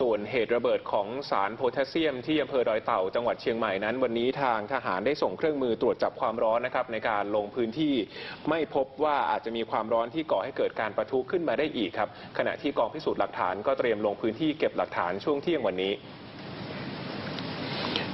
ส่วนเหตุระเบิดของสารโพแทสเซียมที่อำเภอดอยเต่าจังหวัดเชียงใหม่นั้น วันนี้ทางทหารได้ส่งเครื่องมือตรวจจับความร้อนนะครับในการลงพื้นที่ไม่พบว่าอาจจะมีความร้อนที่ก่อให้เกิดการประทุขึ้นมาได้อีกครับ ขณะที่กองพิสูจน์หลักฐานก็เตรียมลงพื้นที่เก็บหลักฐานช่วงเที่ยงวันนี้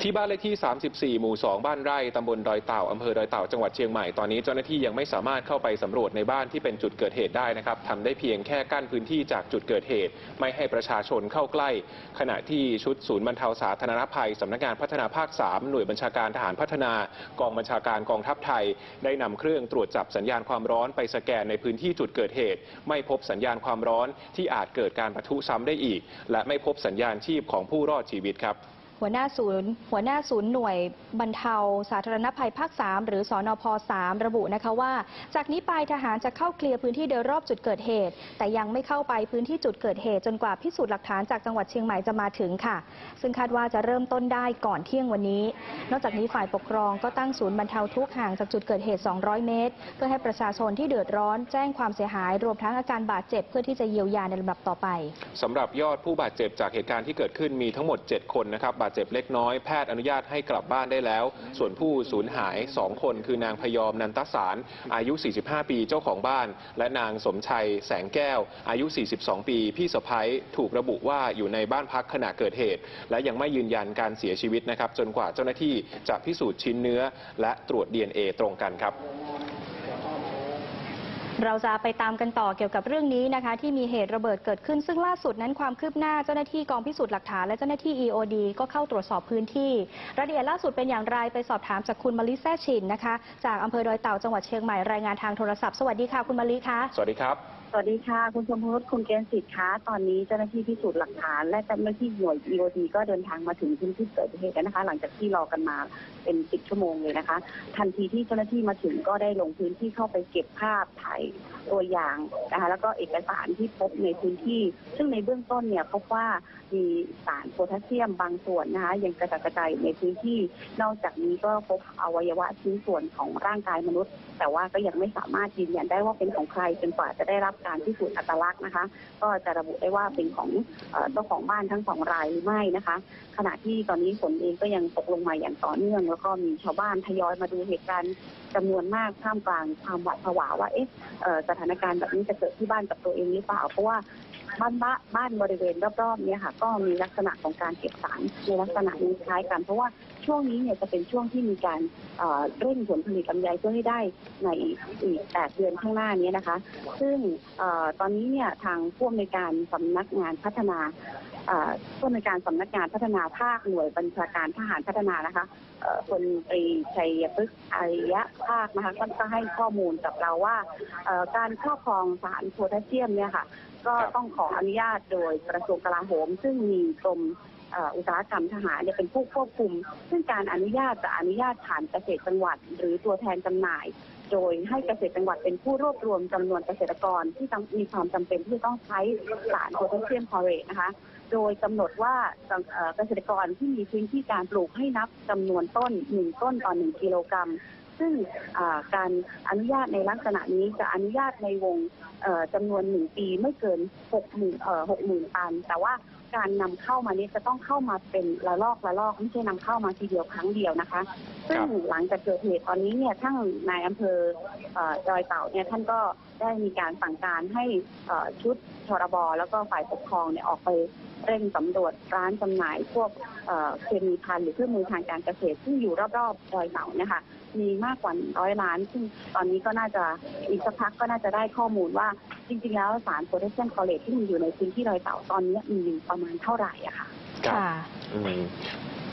ที่บ้านเลขที่ 34 หมู่ 2 บ้านไร่ ตำบลดอยเต่า อำเภอดอยเต่า จังหวัดเชียงใหม่ ตอนนี้เจ้าหน้าที่ยังไม่สามารถเข้าไปสำรวจในบ้านที่เป็นจุดเกิดเหตุได้นะครับ ทำได้เพียงแค่กั้นพื้นที่จากจุดเกิดเหตุ ไม่ให้ประชาชนเข้าใกล้ ขณะที่ชุดศูนย์บรรเทาสาธารณภัย สำนักงานพัฒนาภาค 3 หน่วยบัญชาการทหารพัฒนา กองบัญชาการกองทัพไทย ได้นำเครื่องตรวจจับสัญญาณความร้อนไปสแกนในพื้นที่จุดเกิดเหตุ ไม่พบสัญญาณความร้อนที่อาจเกิดการปะทุซ้ำได้อีก และไม่พบสัญญาณชีพของผู้รอดชีวิตครับ หัวหน้าศูนย์หัวหน้าศูนย์หน่วยบรรเทา สาธารณภัยภาค 3 หรือสอนอพ3ระบุนะคะว่า จากนี้ไปทหารจะเข้าเคลียร์พื้นที่โดยรอบจุดเกิดเหตุ แต่ยังไม่เข้าไปพื้นที่จุดเกิดเหตุ จนกว่าพิสูจน์หลักฐานจากจังหวัดเชียงใหม่จะมาถึงค่ะ ซึ่งคาดว่าจะเริ่มต้นได้ก่อนเที่ยงวันนี้ นอกจากนี้ฝ่ายปกครองก็ตั้งศูนย์บรรเทาทุกข์ห่างจากจุดเกิดเหตุ 200 เมตร เพื่อให้ประชาชนที่เดือดร้อนแจ้งความเสียหายรวมทั้งอาการบาดเจ็บเพื่อที่จะเยียวยาในลำดับต่อไปสำหรับยอดผู้บาดเจ็บจากเหตุการณ์ที่เกิดขึ้นมีทั้งหมด 7 คนนะครับดเจ็บเล็กน้อยแพทย์อนุญาตให้กลับบ้านได้แล้ว ส่วนผู้สูญหาย 2 คนคือนางพยอมนันตสารอายุ 45 ปีเจ้าของบ้าน และนางสมชัยแสงแก้ว อายุ 42 ปี พี่สะพ้ยถูกระบุว่าอยู่ในบ้านพักขณะเกิดเหตุ และยังไม่ยืนยันการเสียชีวิตนะครับ จนกว่าเจ้าหน้าที่จะพิสูจน์ชิ้นเนื้อ และตรวจ DNA ตรงกันครับ เราจะไปตามกันต่อเกี่ยวกับเรื่องนี้นะคะ ที่มีเหตุระเบิดเกิดขึ้น ซึ่งล่าสุดนั้นความคืบหน้าเจ้าหน้าที่กองพิสูจน์หลักฐานและเจ้าหน้าที่ EOD ก็เข้าตรวจสอบพื้นที่รายละเอียดล่าสุดเป็นอย่างไรไปสอบถามจากคุณมาริแซชินนะคะ จากอำเภอดอยเต่าจังหวัดเชียงใหม่รายงานทางโทรศัพท์สวัสดีค่ะคุณมาริคะสวัสดีครับสวัสดีค่ะ คุณชมพูนุชคุณเกณฑ์สิทธิ์คะตอนนี้เจ้าหน้าที่พิสูจน์หลักฐาน และเจ้าหน้าที่หน่วย EOD ก็เดินทางมาถึงพื้นที่เกิดเหตุกันนะคะ หลังจากที่รอกันมาเป็นสิบชั่วโมงเลยนะคะ ทันทีที่เจ้าหน้าที่มาถึงก็ได้ลงพื้นที่เข้าไปเก็บภาพถ่ายตัวอย่างนะคะ แล้วก็เอกสารที่พบในพื้นที่ ซึ่งในเบื้องต้นเนี่ยพบว่ามีสารโพแทสเซียมบางส่วนนะคะ ยังกระจัดกระจายอยู่ในพื้นที่ นอกจากนี้ก็พบอวัยวะชิ้นส่วนของร่างกายมนุษย์ แต่ว่าก็ยังไม่สามารถยืนยันได้ว่าเป็นของใครจนกว่าจะได้รับการพิสูจน์อัตลักษณ์นะคะ ก็จะระบุได้ว่าเป็นของเจ้าของบ้านทั้งสองรายหรือไม่นะคะ ขณะที่ตอนนี้ฝนเองก็ยังตกลงมาอย่างต่อเนื่อง แล้วก็มีชาวบ้านทยอยมาดูเหตุการณ์จำนวนมากท่ามกลางความหวาดผวาว่าเอ๊ะสถานการณ์แบบนี้จะเกิดที่บ้านกับตัวเองหรือเปล่าเพราะว่าบ้านบ้านบ้านบริเวณรอบๆเนี่ยค่ะ ก็มีลักษณะของการเก็บสารในลักษณะนี้คล้ายกันเพราะว่า ช่วงนี้เนี่ยจะเป็นช่วงที่มีการเอ่อเร่งผลผลิตลำไยเพื่อให้ได้ในอีก 8 เดือนข้างหน้านี้นะคะ ซึ่งอตอนนี้เนี่ยทางผู้อำนวยการสำนักงานพัฒนาเอ่อผู้อำนวยการสำนักงานพัฒนาภาคหน่วยบัญชาการทหารพัฒนานะคะเอ่อพลตรีชัยพฤกษ์อริยะภาคนะคะก็ก็ให้ข้อมูลกับเราว่าการครอบครองสารโพแทสเซียมเนี่ยค่ะ ก็ต้องขออนุญาตโดยกระทรวงกลาโหม ซึ่งมีกรม อุตสาหกรรมทหารเนี่ยเป็นผู้ควบคุม ซึ่งการอนุญาตจะอนุญาตผ่านเกษตรจังหวัด หรือตัวแทนจำหน่าย โดยให้เกษตรจังหวัดเป็นผู้รวบรวมจำนวนเกษตรกรที่มีความจำเป็นที่ต้องใช้สารโพแทสเซียมคลอเรตนะคะ โดยกำหนดว่าเกษตรกรที่มีพื้นที่การปลูกให้นับจำนวนต้นหนึ่งต้นต่อหนึ่งกิโลกรัมซึ่งการอนุญาตในลักษณะนี้จะอนุญาตในวงจำนวนหนึ่งปีไม่เกินหกหมื่นหกหมื่นตัน แต่ว่า การนำเข้ามานี้จะต้องเข้ามาเป็นระลอกระลอกไม่ใช่นำเข้ามาทีเดียวครั้งเดียวนะคะ ซึ่งหลังจากเกิดเหตุตอนนี้เนี่ยทั้งนายอำเภอเอ่อดอยเต่าเนี่ยท่านก็ได้มีการสั่งการให้เอ่อชุดชรบแล้วก็ฝ่ายปกครองเนี่ยออกไปเร่งสำรวจร้านจำหน่ายพวกเอ่อเคมีภัณฑ์หรือเครื่องมือทางการเกษตร ซึ่งอยู่รอบๆดอยเต่าเนี่ยค่ะมีมากกว่าร้อยล้าน ซึ่งตอนนี้ก็น่าจะอีกสักพักก็น่าจะได้ข้อมูลว่า จริงๆแล้วสารโพแทสเซียมคลอเรตที่มีอยู่ในพื้นที่ดอยเต่าตอนนี้มีอยู่ประมาณเท่าไหร่อะค่ะครับค่ะ อืม